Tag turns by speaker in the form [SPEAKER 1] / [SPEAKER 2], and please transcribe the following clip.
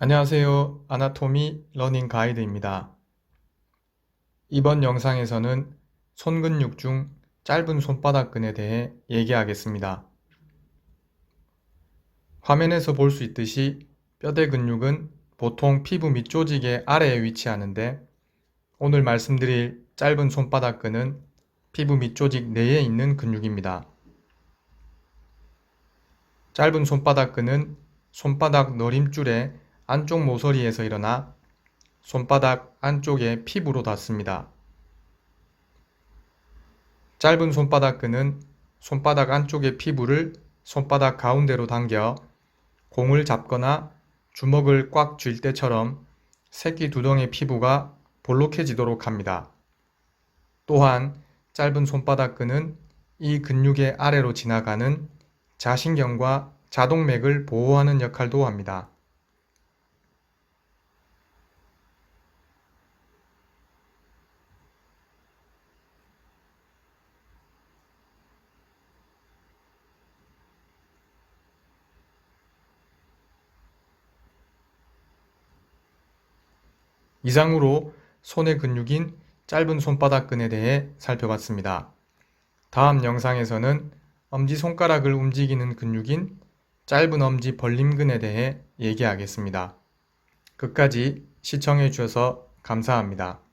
[SPEAKER 1] 안녕하세요. 아나토미 러닝 가이드입니다. 이번 영상에서는 손근육 중 짧은 손바닥근에 대해 얘기하겠습니다. 화면에서 볼 수 있듯이 뼈대 근육은 보통 피부 밑 조직의 아래에 위치하는데 오늘 말씀드릴 짧은 손바닥근은 피부 밑 조직 내에 있는 근육입니다. 짧은 손바닥근은 손바닥 너림줄의 안쪽 모서리에서 일어나 손바닥 안쪽의 피부로 닿습니다. 짧은 손바닥근은 손바닥 안쪽의 피부를 손바닥 가운데로 당겨 공을 잡거나 주먹을 꽉 쥘 때처럼 새끼 두덩이 피부가 볼록해지도록 합니다. 또한 짧은 손바닥근은 이 근육의 아래로 지나가는 자신경과 자동맥을 보호하는 역할도 합니다. 이상으로 손의 근육인 짧은 손바닥근에 대해 살펴봤습니다. 다음 영상에서는 엄지손가락을 움직이는 근육인 짧은 엄지 벌림근에 대해 얘기하겠습니다. 끝까지 시청해 주셔서 감사합니다.